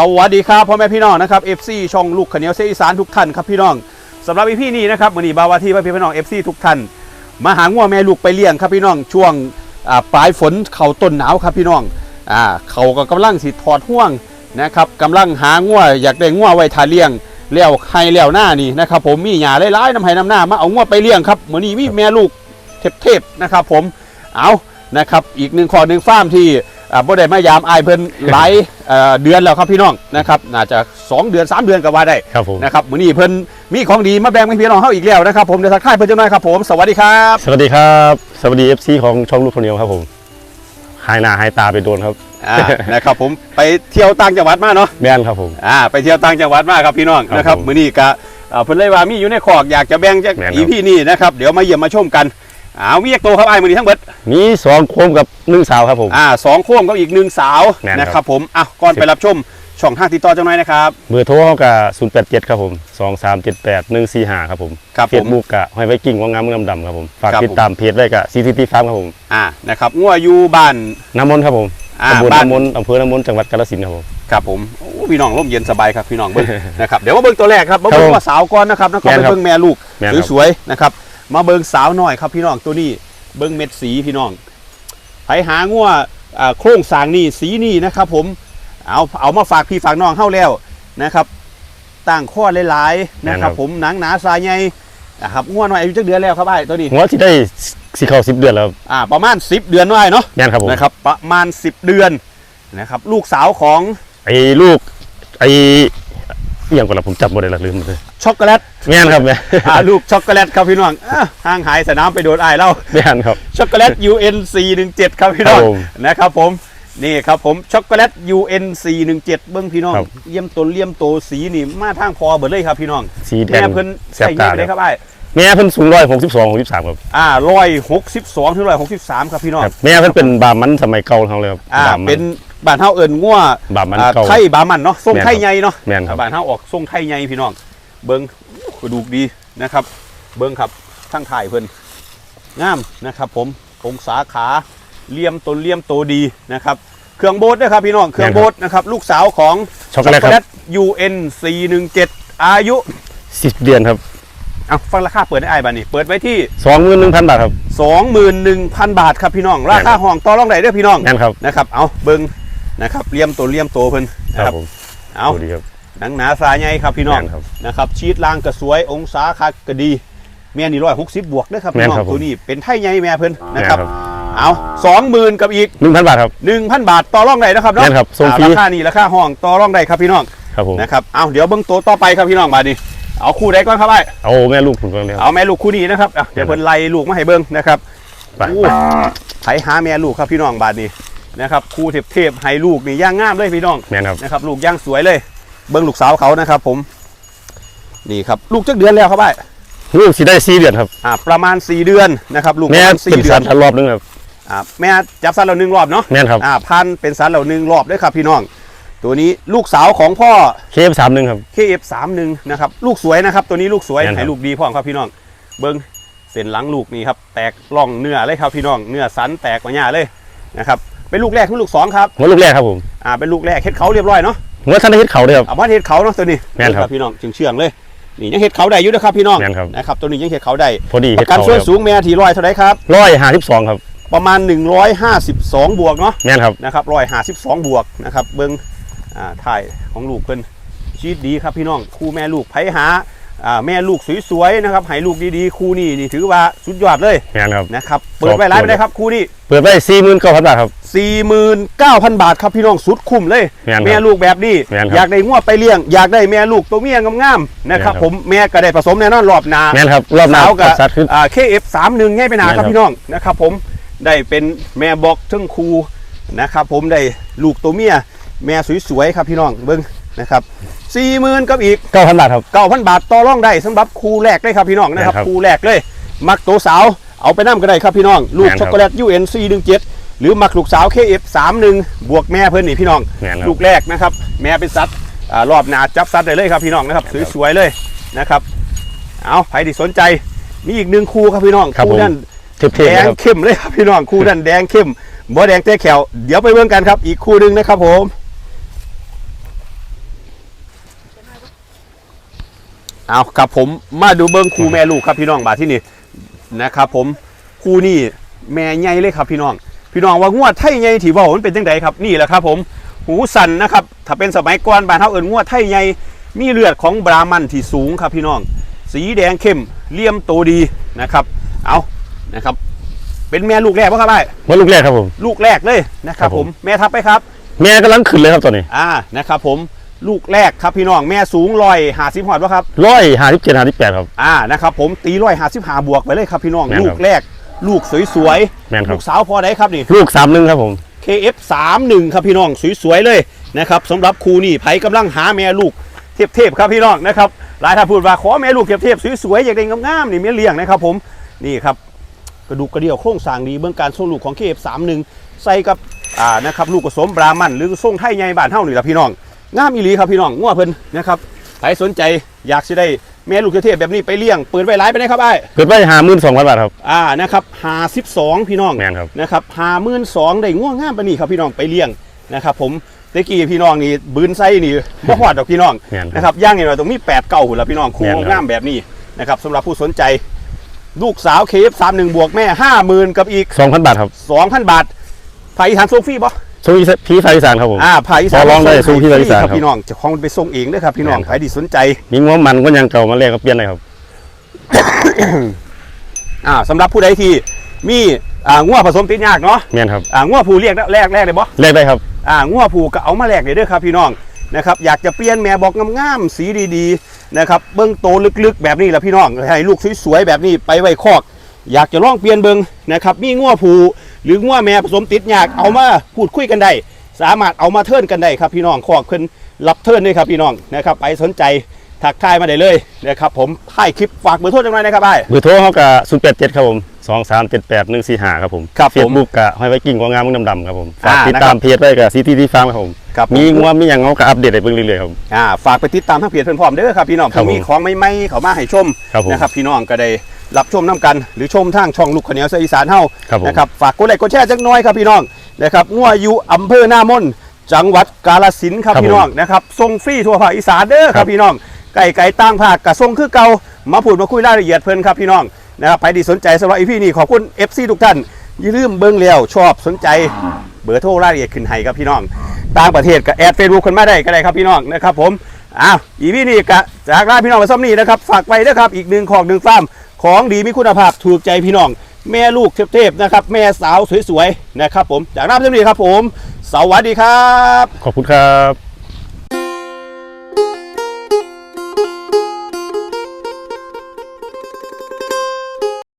สวัสดีครับพ่อแม่พี่น้องนะครับ FC ช่องลูกขเนียวเสียอีสานทุกท่านครับพี่น้องสำหรับพี่นี้นะครับมือนี้บาวาที่พ่อพี่น้อง FC ทุกท่านมาหางัวแม่ลูกไปเลี้ยงครับพี่น้องช่วงปลายฝนเข่าต้นหนาวครับพี่น้องอ่าเขาก็กำลังสิถอดห่วงนะครับกำลังหางัวอยากได้งัวไว้ทาเลี้ยงเลี้ยวใครเลี้ยวหน้านี่นะครับผมมีหยาหลายๆน้ำไห้น้ำหน้ามาเอางัวไปเลี้ยงครับมือนี้มีแม่ลูกเทพๆนะครับผมเอานะครับอีกหนึ่งข้อหนึ่งฟ้ามที่ บ่ได้มายามอายเพิ่นหลายเอ่อเดือนแล้วครับพี่น้องนะครับน่าจะ 2 เดือน 3 เดือนก็ว่าได้ครับผมนะครับมื้อนี้เพิ่นมีของดีมาแบ่งให้พี่น้องเฮาอีกแล้วนะครับผมเดี๋ยวทักทายเพิ่นจังหน่อยครับผมสวัสดีครับ สวัสดีครับ สวัสดี FC ของช่องลูกคนเดียวครับผมหายหน้าหายตาไปโดนครับอ่านะครับผมไปเที่ยวต่างจังหวัดมาเนาะแม่นครับผมอ่าไปเที่ยวต่างจังหวัดมาครับพี่น้องครับนะครับผมมื้อนี้ก็อ่าเพิ่นเลยว่ามีอยู่ในคอกอยากจะแบ่งจากแม่นครับอีพี่นี่นะครับเดี๋ยวมาเยี่ยมมาชมกัน อ้าวมีอีกตัวครับอ้ายมื้อนี้ทั้งเบิดมีสองโคมกับหนึ่งสาวครับผม อ่าสองโค้งกับอีกหนึ่งสาวแม่นครับ นะครับผมอะก่อนไปรับชมช่องทางติดต่อจังหน่อยนะครับ เบอร์โทรเขากับ087ครับผม2378 145ครับผมครับเฟผซมบุ๊กกะห้อยไว้กิ่งว่างามเมืองดำครับผมฝากครับติดตามเพจไว้กับ CCT Farm ครับผมอ่านะครับงัวอยู่บ้าน น้ำมนต์ครับผมอ่าตำบลบ้าน น้ำมนต์อำเภอน้ำมนต์จังหวัดกาฬสินธุ์ครับผม ครับผมโอ้พี่น้องร่มเย็นสบายครับพี่น้องเบิ้ง นะครับเดี๋ยวมาเบิ้งตัวแรกครับมาครับเบิ้งผมว่าสาวก่อนนะครับแล้วก็แม่ไปนครับเบิ้งแม่ลูกแม่นครับ สวยๆนะครับ มาเบิ้งสาวหน่อยครับพี่น้องตัวนี้เบิ้งเม็ดสีพี่น้องไผหางัวอ่าโครงสร้างนี่สีนี่นะครับผมเอาเอามาฝากพี่ฝากน้องเข้าแล้วนะครับตั้งข้อหลายๆนะครับ ผมหนังหนาสายใหญ่นะครับงัวหน่อยอายุจักเดือนแล้วครับไอ้ตัวนี้หัวที่ได้สิเข้า10เดือนแล้วครับอ่าประมาณ10เดือนน้อยเนาะแม่นครับผมนะครับประมาณ10เดือนนะครับ ลูกสาวของไอ้ลูกไอ้ อหย่างก่อนละผมจับหมดเลยละลืมเลยช็อกโกแลตแม่นครับแม่อ่าลูกช็อกโกแลตครับพี่น้องอะห่างหายสนามไปโดนไอ้ายเล่าแม่นครับช็อกโกแลต UN 417 ครับพี่น้องครับผมนะครับผมนี่ครับผมช็อกโกแลต UN 417 เบิ้งพี่น้องครับเยี่ยมตนเลี่ยมโตสีนี่มาทางคอเบิดเลยครับพี่น้องสีแดแม่งเพิ่นแสใส่บเงี้ตายไปเลเลยยครับไอ้ายแม่เพิ่นสูงร้อยหกสิบสองหกสิบสามครับอ่าร้อยหกสิบสองถึงร้อยหกสิบสามครับพี่น้องครับแม่เพิ่นเป็นบามันสมัยเก่าของเขาเลยครับอ่าบามันเป็น บ้านเฮาเอิญงัวบามันอ่าเก่าไทยบามันเนาะทรงแม่นไทยใหญ่เนาะแม่นครับบ้านเฮาออกทรงไทยใหญ่พี่น้อง เบิ้งกระดูกดีนะครับ เบิ้งครับทั้งถ่ายเพิ่นงามนะครับ ผมองศาขาเลี่ยมตนเลี่ยมโตดีนะครับเครื่องโบดด้วยครับพี่น้องเครื่องโบดนะครับลูกสาวของช็อกโกแลตครับ UN 417อายุสิบเดือนครับเอาฟังราคาเปิดได้ไอ้ายบ้านี่เปิดไว้ที่สองหมื่นหนึ่งพันบาทครับ 21,000 บาทครับพี่น้อง ราคาห้องต่อรองได้เด้อพี่น้องนั่นครับนะครับเอาเบิ้ง นะครับเลี่ยมตัวเลี่ยมโตเพิ่นคนะรับครับผมเอาดูดีครับหนังหนาสายใหญ่ครับพี่น้อง แม่นครับ นะครับชีตล่างก็สวยองศาคักก็ดี แม่นี่ร้อยหกสิบบวกเด้อครับแม่พี่นน้องครับผม ตัวนี้เป็นไทยใหญ่แม่เพิ่นแม่นนะครับครับเอาสองหมื่นกับอีกหนึ่งพันบาทครับ หนึ่งพันบาทต่อรองได้นะครับเนาะแม่นครับส่งอ่าฟรีราคานี่ราคาห้องต่อรองได้ครับพี่น้องครับผมนะครับเอาเดี๋ยวเบิ้งตัวต่อไปครับพี่น้องมาดิเอาคู่ใดก่อนครับไอ้เอาแม่ลูกผมก่อนเลยครับเอาแม่ลูกคู่นี้นะครับอะเดี๋ยวเพิ่นไล่ลูกมาให้เบิ้งนะครับไป อู้ไผหาแม่ลูกครับพี่น้องบาดนี้ นะครับคู่เทพๆให้ลูกนี่ย่างงามเลยพี่น้องแม่นครับนะครับ ลูกย่างสวยเลย เบิ้งลูกสาวเขานะครับ ผม นี่ครับ ลูกจักเดือนแล้วครับไอ้ลูกสิได้สี่เดือนครับอ่าประมาณ4เดือนนะครับ ลูกแม่ประาณเป็นสี่เดืสัอตนว์ทันรอบนึงครับอ่าแม่จับสันเราหนึ่งรอบเนาะแม่นครับอ่าพันเป็นสันเราหนึ่งรอบด้วยครับ พี่น้อง ตัวนี้ลูกสาวของพ่อเคฟสามหนึ่งครับ KF31 นะครับ ลูกสวยนะครับ ตัวนี้ลูกสวยแม่นครับให้ลูกดีพ่อครับพี่น้อง เบิ้งเส้นหลังลูกนี่ครับ แตกร่องเนื้อเลยครับพี่น้อง เนื้อสันแตกมาหน้าเลยนะครับ เป็นลูกแรกหรือลูกสองครับหัวลูกแรกครับผมอ่าเป็นลูกแรกเฮ็ดเขาเรียบร้อยเนาะหัวท่านได้เฮ็ดเขาด้วยครับเอามาเฮ็ดเขาเนาะตัวนี้แม่นครับพี่น้องจึงเชื่องเลยนี่ยังเฮ็ดเขาได้อยู่นะครับพี่น้องแม่นครับนะครับตัวนี้ยังเฮ็ดเขาได้พอดีปเฮ็ดระกันเขาส่วนครับสูงแม่ทีร้อยเท่าไหรครับร้อยห้าสิบสองครับ ประมาณ 152 บวกเนาะแม่นครับนะครับ152บวกนะครับเบิ้งอ่าถ่ายของลูกเพิ่นชีดดีครับพี่น้องคู่แม่ลูกไผหาอ่า แม่ลูกสวยๆนะครับให้ลูกดีๆคู่นี้นี่ถือว่าสุดยอดเลยแม่นครับนะครับเปิดไว้ร้านไปได้ครับคู่นี้เปิดไว้สี่หมื่นเก้าพันบาทครับ49,000บาทครับพี่น้องสุดคุ้มเลย แม่นครับแม่ลูกแบบนี้แม่นครับอยากได้งวดไปเลี้ยง อยากได้แม่ลูกตัวเมียงามๆนะครับแม่นครับผมแม่ก็ได้ผสมแน่นอนรอบหนาแม่นครับรอบหน้าสาวกับสัตว์ขึ้นอ่า KF31 ง่ายไปหนาแม่นคครัรับบพี่น้องนะครับผมได้เป็นแม่บอกทึ่งครูนะครับผมได้ลูกตัวเมียแม่สวยๆครับพี่น้องเบิ้ง นะครับสี่หมื่นกับอีกเก้าพันบาทครับ เก้าพันบาทต่อรองได้สำหรับครูแรกเลยครับพี่น้องนะครับแม่นครับครูแรกเลย มักตัวสาวเอาไปน้ำก็ได้ครับพี่น้อง ลูกแม่นครับช็อกโกแลต UNC17 หรือมักลูกสาว KF31 บวกแม่เพิ่นนี่พี่น้อง แม่นครับ ลูกแรกนะครับ แม่เป็นซัดอ่ารอบหนาจับซัดได้เลยครับพี่น้องนะครับแม่นครับสวยๆเลยนะครับ เอาใครที่สนใจมีอีกหนึ่งคู่ครับพี่น้องครับผม นั่นเท่ๆแดนะงครับ เข้มเลยครับพี่น้องคู่นั่นแดงเข้มบ่แดงแต่แขวเดี๋ยวไปเบิ่งกันครับ อีกคู่หนึ่งนะครับผม เอาครับผมมาดูเบิ้งครูแม่ลูกครับพี่น้องบาทที่นี่นะครับผมครูนี่แม่ใหญ่เลยครับพี่น้อง พี่น้องว่างวดไทยใหญ่ที่เว่ามันเป็นจังไดครับนี่แหละครับผมหูสันนะครับถ้าเป็นสมัยก่อนบ้านเฮาเอิ้นงวดไทยใหญ่มีเลือดของบราหมันที่สูงครับพี่น้อง สีแดงเข้มเลี่ยมโตดีนะครับ เอานะครับ เป็นแม่ลูกแรกปะครับไอ้ว่าลูกแรกครับผม ลูกแรกเลยนะครับครับผผมมแม่ทับไปครับ แม่กำลังขึ้นเลยครับตอนนี้อ่านะครับผม ลูกแรกครับพี่น้องแม่สูงลอยหาสิบหอดปะครับร้อยห้าสิบเจ็ดห้าสิบแปดครับ อ่านะครับผมตีร้อยหาสิบหาบวกไปเลยครับพี่น้องแม่นครับลูกแรก ลูกสวยแม่นๆครัลูบกสาวพอได้ครับนี่ ลูกสามหนึ่งครับผม KF 3 1 ครับพี่น้องสวยๆเลยนะครับสำหรับครูนี่ไผกำลังหาแม่ลูกเทพๆครับพี่น้องนะครับหลายท่านพูดว่าขอแม่ลูกเทพๆสวยๆอยากได้งามๆนี่แม่เลี้ยงนะครับผมนี่ครับกระดูกกระเดี่ยวโครงสร้างดีเบื้องการส่งลูกของ KF 3 1 ใส่กับอ่านะครับลูกผสมบรามันหรือส่งไทยใหญ่บ้านเฮานี่แหละพี่น้อง งามอีหลีครับพี่น้องงัวเพิ่นนะครับใครสนใจอยากจะได้แม่ลูกเทพๆแบบนี้ไปเลี้ยงเปิดไว้หลายไปได้ครับไอ้เกิดไปหาหมื่นสองพันบาทครับ อ่านะครับหาสิบสองพี่น้องแม่นครับ นะครับหามื่นสองได้ง่วงง่ามปานนี่ครับพี่น้องไปเลี้ยงนะครับ ผมตะกี้พี่น้องนี่บืนไส้นี่ บ่หอดดอกพี่น้องแม่นครับนะครับย่างนี่เราต้องมีแปดเก้าหุ่นละพี่น้องคู่แม่นครับง่ามแบบนี้นะครับสำหรับผู้สนใจ ลูกสาวเคฟสามหนึ่งบวกแม่ห้าหมื่นกับอีกสองพันบาทครับ สองพันบาทภายอีสานส่งฟรีบ่ ช่วงพี่ภาคอีสานครับผม อ่าภายอีสานขอลองได้ส่งที่ภาคอีสานคครัรับบพี่น้องเจะคล้าของไปส่งเองเด้อครับ พี่น้องแม่นครับใครที่สนใจ มีง้อมันก็ยังเก่ามาแลกกับเปลี่ยนเลยครับ อ่าสำหรับผู้ใดที่มีอ่างัวผสมติดยากเนาะแม่นครับอ่างัวผู้เรียกแรกแรกเลยบ่แลกได้ครับ อ่างัวผูกก็เอามาแลกเลยเด้อครับ พี่น้องนะครับอยากจะเปลี่ยนแม่บอกงามๆสีดีๆนะครับเบิ้งโตลึกๆ แบบนี้แหละพี่น้องให้ลูกสวยๆแบบนี้ไปไว้คอก อยากจะลองเปลี่ยนเบิงนะครับมีงัวผู หรืองัวแม่ผสมติดยากเอามาพูดคุยกันได้สามารถเอามาเทิร์นกันได้ครับพี่น้องคอกเพิ่นรับเทิร์นด้วยครับพี่น้องนะครับไปสนใจทักทายมาได้เลยนะครับผมถ่ายคลิปฝากเบอร์โทรจังไรนะครับไอ้เบอร์โทรเขากับศูนย์แปดเจ็ดครับผมสองสามเจ็ดแปดหนึ่งสี่ห้าครับผมครับผมเฟซบุ๊กกับห้อยไว้กิ่งกวางงามมึงดำๆครับผมฝากอ่าติดนะครับตามเพจไว้กับซีทีทีฟาร์มครับผมครับผมีง้อมีอย่างเขาก็อัปเดตให้เบิ่งเรื่อยๆครับอ่าฝากไปติดตามทางเพจเพื่อนพร้อมเด้อครับพี่น้องครับผมมีผมของใหม่ๆเขามาให้ชมครับผมนะครับพี่น้องก็ได้ รับชมน้ำกัน หรือชมทางช่องลูกขาวเหนียวเสียอีสานเฮาครับผมนะครับฝากกดไลค์กดแชร์จักหน้อยครับพี่น้องนะครับงัวอยู่อำเภอหน้ามนจังหวัดกาฬสินธุ์ครับครับพี่น้องนะครับส่งฟรีทั่วภาคอีสานเด้อคครัรับบพี่น้องไก่ไก่ต่างภาคกระส่งคือเก่ามาพูดมาคุยรายละเอียดเพิ่นครับพี่น้องนะครับใครที่สนใจสำหรับอีพีนี้ขอบคุณ FC ทุกท่านอย่าลืมเบิ่งแล้วชอบสนใจเบอร์โทรรายละเอียดขึ้นให้ครับพี่น้องต่างประเทศก็แอดเฟซบุ๊กคนมาได้ก็ได้ครับพี่น้องนะครับผมอ้าวอีพีนี้กะจากลาพี่น้องไปซ้ำนี้นะครับฝากไว้ด้วยครับอีกหนึ่งของหนึ่งฟาร์ม ของดีมีคุณภาพถูกใจพี่น้อง แม่ลูกเทพๆนะครับ แม่สาวสวยๆนะครับผมจากลาไปซ้ำนี้ครับผม สวัสดีครับ ขอบคุณครับ